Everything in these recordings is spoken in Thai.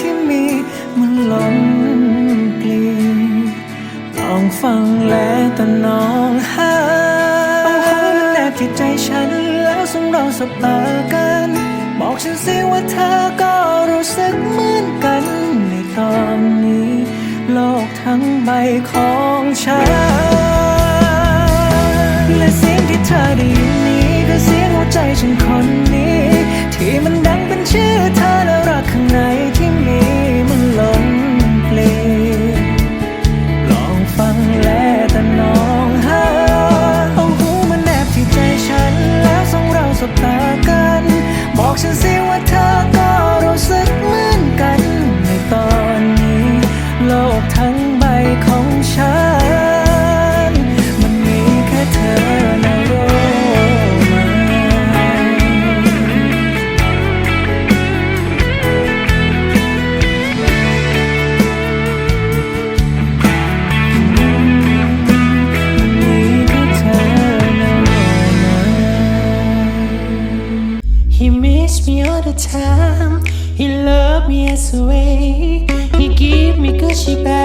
ที่มีมันล้นกลีลองฟังแล้แต่น้องหาเอาหัวนแนกที่ใจฉันแล้วส่งเราสบตากัน บอกฉันสิว่าเธอก็รู้สึกเหมือนกันในตอนนี้ โลกทั้งใบของฉัน และเสียงที่เธอได้ยินนี้คืเสียงหัวใจฉันคนนี้ ที่มันดังเป็นชื่อเธอและรักข้างใน te.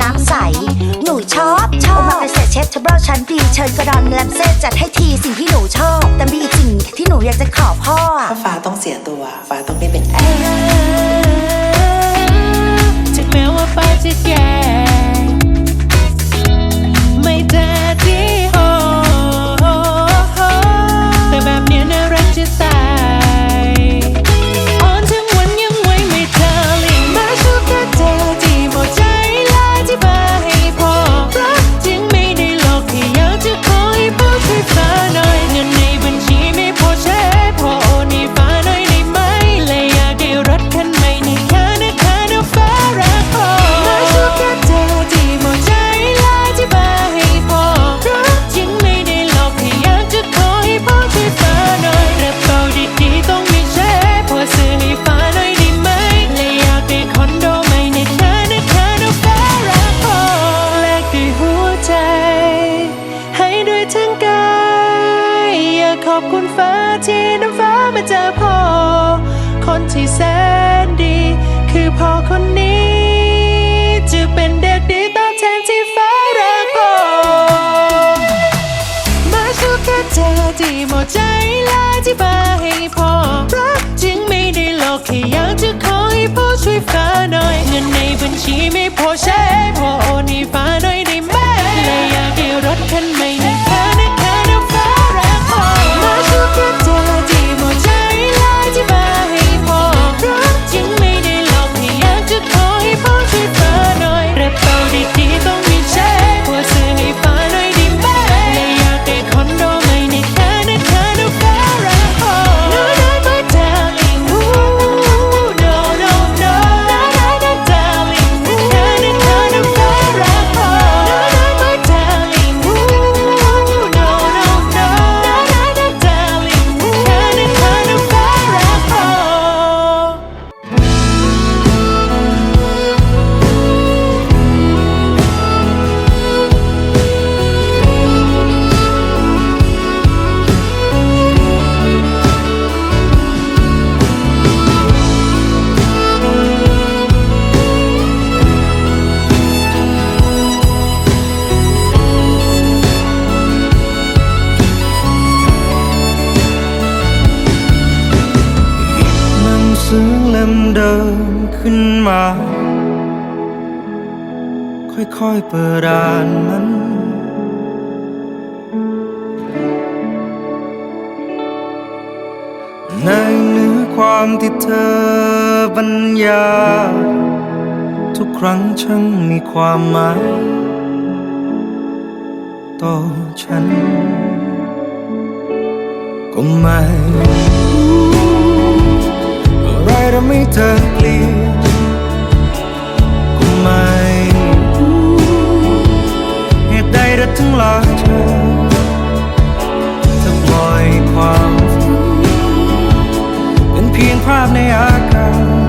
น้ำใส หนูชอบ ชอบมาเป็นเศษเชฟดทับเบิลชั้นดี เชิญกระดอนแลมเซ่จัดให้ทีสิ่งที่หนูชอบ แต่มีอีกสิ่งที่หนูอยากจะขอพ่อถ้าฟ้าต้องเสียตัว ฟ้าต้องไม่เป็นแอร์ถึงแม้ว่าฟ้าจะแก่ she me push it. อยเปิดอ่านมันในเนื้อความที่เธอบรรยายทุกครั้งช่างมีความหมาย ต่อฉัน ก็ไม่อะไรทำให้เธอเปลี่ยน เหตุใดเธอถึงลาเธอจะปล่อยความฝันเป็นเพียงภาพในอากาศ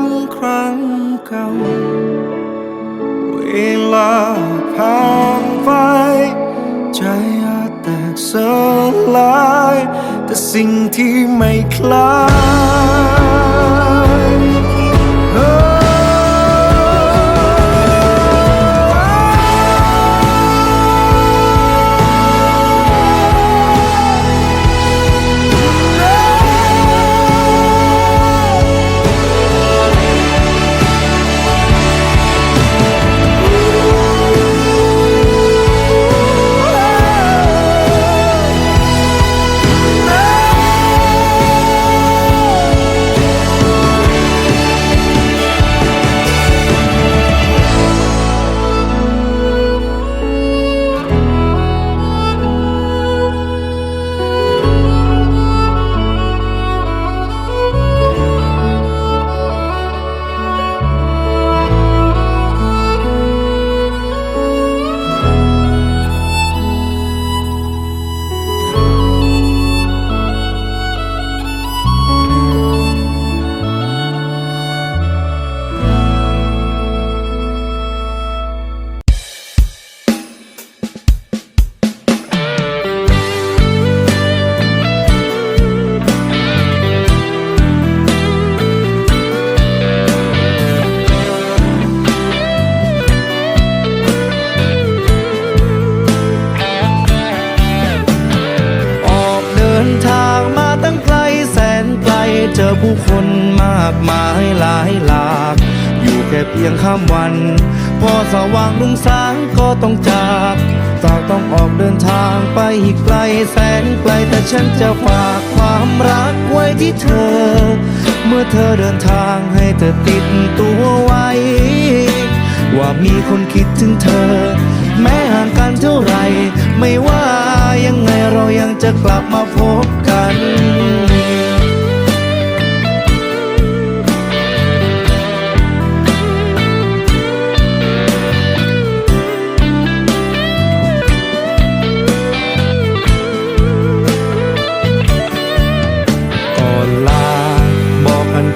ำครั้งเก่า เวลาผ่านไป ใจอาจแตกสลาย แต่สิ่งที่ไม่คล้าย พอสว่างลุงสางก็ต้องจากจากต้องออกเดินทางไปอีกไกลแสนไกลแต่ฉันจะฝากความรักไว้ที่เธอ เมื่อเธอเดินทางให้เธอติดตัวไว้ ว่ามีคนคิดถึงเธอ แม้ห่างกันเท่าไหรไม่ว่ายังไงเรายังจะกลับมาพบกัน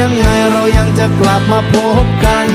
ยังไงเรายังจะกลับมาพบกัน